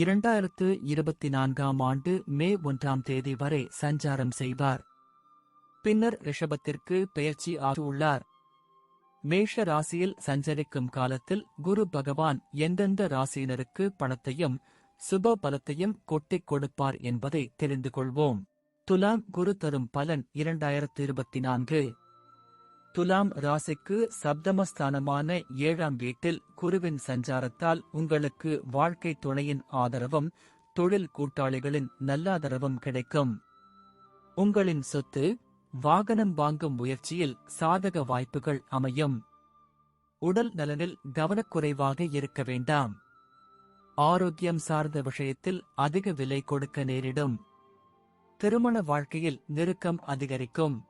இரண்டாயிரத்து இருபத்தி நான்காம் ஆண்டு மே ஒன்றாம் தேதி வரை சஞ்சாரம் செய்வார். பின்னர் ரிஷபத்திற்கு பெயர்ச்சி ஆகியுள்ளார் மேஷ ராசியில் சஞ்சரிக்கும் காலத்தில் குரு பகவான் எந்தெந்த ராசியினருக்கு பணத்தையும் சுப பலத்தையும் கொட்டிக் கொடுப்பார் என்பதை தெரிந்து கொள்வோம். துலாம் குரு தரும் பலன் இரண்டாயிரத்து இருபத்தி நான்கு. துலாம் ராசிக்கு சப்தமஸ்தானமான ஏழாம் வீட்டில் குருவின் சஞ்சாரத்தால் உங்களுக்கு வாழ்க்கை துணையின் ஆதரவும் தொழில் கூட்டாளிகளின் நல்லாதரவும் கிடைக்கும். உங்களின் சொத்து வாகனம் வாங்கும் முயற்சியில் சாதக வாய்ப்புகள் அமையும். உடல் நலனில் கவனக்குறைவாக இருக்க வேண்டாம். ஆரோக்கியம் சார்ந்த விஷயத்தில் அதிக விலை கொடுக்க நேரிடும். திருமண வாழ்க்கையில் நெருக்கம் அதிகரிக்கும்.